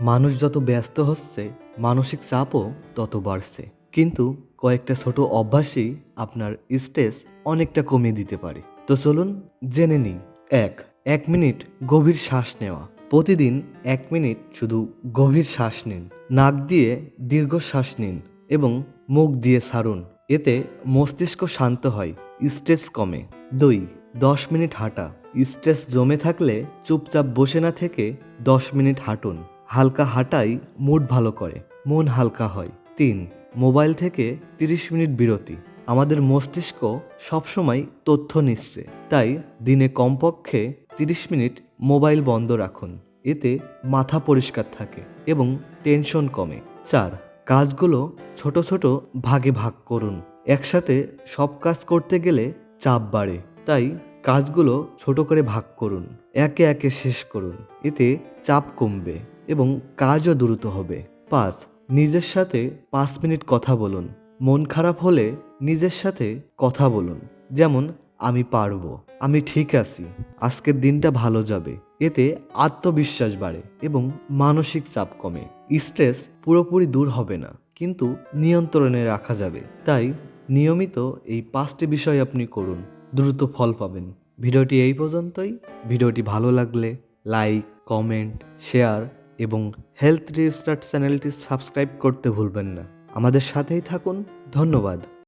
মানুষ যত ব্যস্ত হচ্ছে, মানসিক চাপও তত বাড়ছে। কিন্তু কয়েকটা ছোট অভ্যাসই আপনার স্ট্রেস অনেকটা কমিয়ে দিতে পারে। তো চলুন জেনে নিই। এক এক মিনিট গভীর শ্বাস নেওয়া। প্রতিদিন এক মিনিট শুধু গভীর শ্বাস নিন। নাক দিয়ে দীর্ঘ শ্বাস নিন এবং মুখ দিয়ে সারুন এতে মস্তিষ্ক শান্ত হয় স্ট্রেস কমে। দুই, দশ মিনিট হাঁটা। স্ট্রেস জমে থাকলে চুপচাপ বসে না থেকে দশ মিনিট হাঁটুন। হালকা হাঁটাই মুড ভালো করে। মন হালকা হয়। তিন, মোবাইল থেকে তিরিশ মিনিট বিরতি। আমাদের মস্তিষ্ক সবসময় তথ্য নিচ্ছে। তাই দিনে কমপক্ষে তিরিশ মিনিট মোবাইল বন্ধ রাখুন। এতে মাথা পরিষ্কার থাকে এবং টেনশন কমে। চার, কাজগুলো ছোট ছোট ভাগে ভাগ করুন। একসাথে সব কাজ করতে গেলে চাপ বাড়ে। তাই কাজগুলো ছোট করে ভাগ করুন। একে একে শেষ করুন। এতে চাপ কমবে। এবং কাজও দ্রুত হবে। পাঁচ, নিজের সাথে পাঁচ মিনিট কথা বলুন। মন খারাপ হলে নিজের সাথে কথা বলুন। যেমন, আমি পারব, আমি ঠিক আছি, আজকের দিনটা ভালো যাবে। এতে আত্মবিশ্বাস বাড়ে এবং মানসিক চাপ কমে। স্ট্রেস পুরোপুরি দূর হবে না, কিন্তু নিয়ন্ত্রণে রাখা যাবে। তাই নিয়মিত এই পাঁচটি বিষয় আপনি করুন, দ্রুত ফল পাবেন। ভিডিওটি এই পর্যন্তই। ভিডিওটি ভালো লাগলে লাইক, কমেন্ট, শেয়ার এবং হেলথ রিস্টার্ট চ্যানেলটি সাবস্ক্রাইব করতে ভুলবেন না। আমাদের সাথেই থাকুন। ধন্যবাদ।